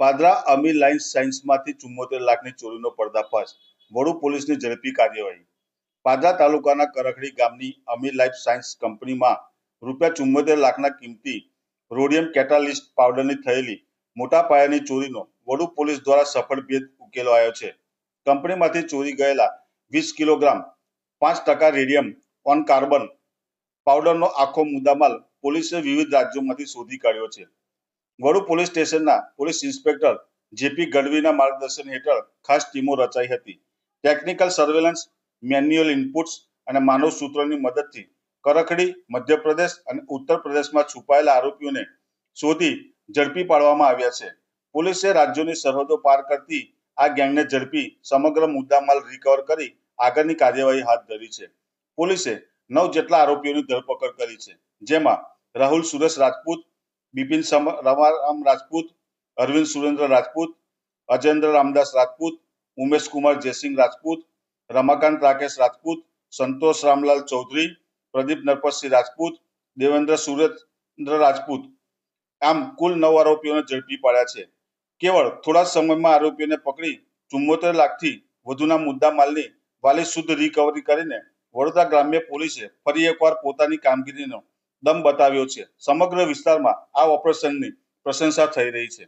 પાદરા અમી lines સાયન્સમાંથી ચુમ્મોતેર લાખની ચોરીનો પર્દાફાશ. વડુ પોલીસની ઝડપી કાર્યવાહી. પાદરા તાલુકાના કરખડી ગામની અમી લાઈફ સાયન્સ કંપનીમાં રૂપિયા ચુમ્મોતેર લાખના કિંમતી રોડિયમ કેટાલિસ્ટ પાવડરની થયેલી મોટા પાયાની ચોરીનો વડુ પોલીસ દ્વારા સફળ ભેદ ઉકેલાયો છે. કંપનીમાંથી ચોરી ગયેલા વીસ કિલોગ્રામ, પાંચ ટકા રેડિયમ ઓન કાર્બન પાવડરનો આખો મુદ્દામાલ પોલીસે વિવિધ રાજ્યોમાંથી શોધી કાઢ્યો છે. વડુ પોલીસ સ્ટેશનના પોલીસ ઇન્સ્પેક્ટર જેપી ગઢવીના માર્ગદર્શન હેઠળ ખાસ ટીમો રચાઈ હતી. ટેકનિકલ સર્વેલન્સ, મેન્યુઅલ ઇનપુટ્સ અને માનવ સૂત્રોની મદદથી કરખડી, મધ્યપ્રદેશ અને ઉત્તર પ્રદેશમાં છુપાયેલા આરોપીઓને શોધી ઝડપી પાડવામાં આવ્યા છે. પોલીસે રાજ્યોની સરહદો પાર કરતી આ ગેંગને ઝડપી સમગ્ર મુદ્દામાલ રિકવર કરી આગળની કાર્યવાહી હાથ ધરી છે. પોલીસે નવ જેટલા આરોપીઓની ધરપકડ કરી છે, જેમાં રાહુલ સુરેશ રાજપૂત બિપિન રમારામ રાજપૂત, અરવિંદ સુરેન્દ્ર રાજપૂત, અજેન્દ્ર રામદાસ રાજપૂત, ઉમેશ કુમાર જયસિંહ રાજપૂત, રમાકાંત રાકેશ રાજપૂત, સંતોષ રામલાલ ચૌધરી, પ્રદીપ નરપતસિંહ રાજપૂત, દેવેન્દ્ર સુરેન્દ્ર રાજપૂત. આમ કુલ નવ આરોપીઓને ઝડપી પાડ્યા છે. કેવળ થોડા સમયમાં આરોપીઓને પકડી ચુમ્મોતેર લાખથી વધુના મુદ્દા માલની વાલી શુદ્ધ રિકવરી કરીને વડોદરા ગ્રામ્ય પોલીસે ફરી એકવાર પોતાની કામગીરીનો દમ બતાવ્યો છે. સમગ્ર વિસ્તારમાં આ ઓપરેશનની પ્રશંસા થઈ રહી છે.